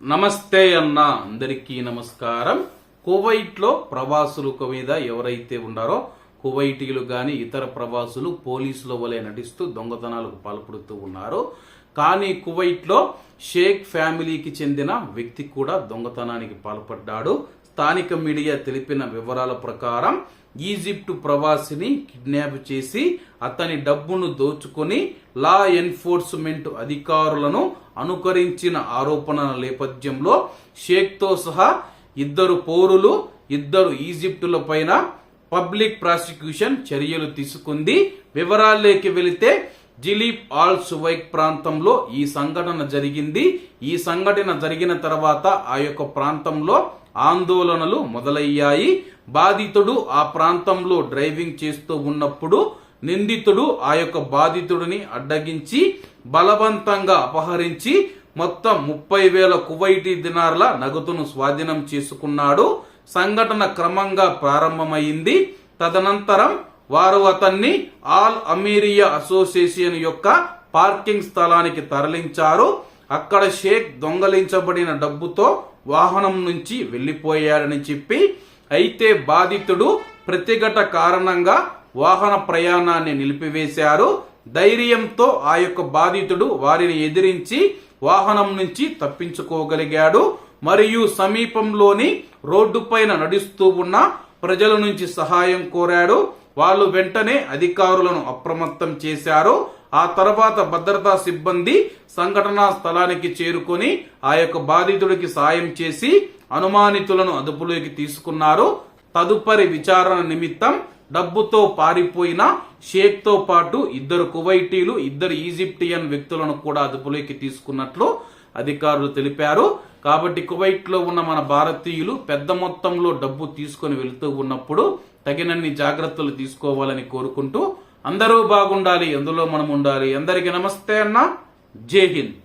నమస్తే అన్న అందరికీ నమస్కారం. కువైట్లో ప్రవాసులు మీద ఎవరైతే ఉన్నారో కువైటీలు కానీ ఇతర ప్రవాసులు పోలీసుల వలె నటిస్తూ దొంగతనాలకు పాల్పడుతూ ఉన్నారు. కానీ కువైట్లో షేక్ ఫ్యామిలీకి చెందిన వ్యక్తి కూడా దొంగతనానికి పాల్పడ్డాడు. స్థానిక మీడియా తెలిపిన వివరాల ప్రకారం ఈజిప్టు ప్రవాసిని కిడ్నాప్ చేసి అతని డబ్బును దోచుకొని లా ఎన్ఫోర్స్మెంట్ అధికారులను అనుకరించిన ఆరోపణల నేపథ్యంలో షేక్తో సహా ఇద్దరు పౌరులు ఇద్దరు ఈజిప్టుల పైన పబ్లిక్ ప్రాసిక్యూషన్ చర్యలు తీసుకుంది. వివరాల్లోకి వెళితే జిలీప్ ఆల్ సువైక్ ప్రాంతంలో ఈ సంఘటన జరిగింది. ఈ సంఘటన జరిగిన తర్వాత ఆ యొక్క ప్రాంతంలో ఆందోళనలు మొదలయ్యాయి. బాధితుడు ఆ ప్రాంతంలో డ్రైవింగ్ చేస్తూ ఉన్నప్పుడు నిందితుడు ఆ యొక్క బాధితుడిని అడ్డగించి బలవంతంగా అపహరించి మొత్తం ముప్పై వేల కువైటీ దినార్ల నగదును స్వాధీనం చేసుకున్నాడు. సంఘటన క్రమంగా ప్రారంభమైంది. తదనంతరం వారు అతన్ని ఆల్ అమీరియా అసోసియేషన్ యొక్క పార్కింగ్ స్థలానికి తరలించారు. అక్కడ షేక్ దొంగలించబడిన డబ్బుతో వాహనం నుంచి వెళ్ళిపోయాడని చెప్పి అయితే బాధితుడు ప్రతిఘట కారణంగా వాహన ప్రయాణాన్ని నిలిపివేశారు. ధైర్యంతో ఆ యొక్క బాధితుడు వారిని ఎదిరించి వాహనం నుంచి తప్పించుకోగలిగాడు. మరియు సమీపంలోని రోడ్డుపైన నడుస్తూ ఉన్న ప్రజల నుంచి సహాయం కోరాడు. వాళ్ళు వెంటనే అధికారులను అప్రమత్తం చేశారు. ఆ తర్వాత భద్రతా సిబ్బంది సంఘటనా స్థలానికి చేరుకొని ఆ యొక్క బాధితుడికి సాయం చేసి అనుమానితులను అదుపులోకి తీసుకున్నారు. తదుపరి విచారణ నిమిత్తం డబ్బుతో పారిపోయిన షేక్తో పాటు ఇద్దరు కువైటీలు ఇద్దరు ఈజిప్టియన్ వ్యక్తులను కూడా అదుపులోకి తీసుకున్నట్లు అధికారులు తెలిపారు. కాబట్టి కువైట్లో ఉన్న మన భారతీయులు పెద్ద మొత్తంలో డబ్బు తీసుకొని వెళుతూ ఉన్నప్పుడు తగినన్ని జాగ్రత్తలు తీసుకోవాలని కోరుకుంటూ అందరూ బాగుండాలి ఎందులో మనం ఉండాలి అందరికీ నమస్తే అన్న. జై హింద్.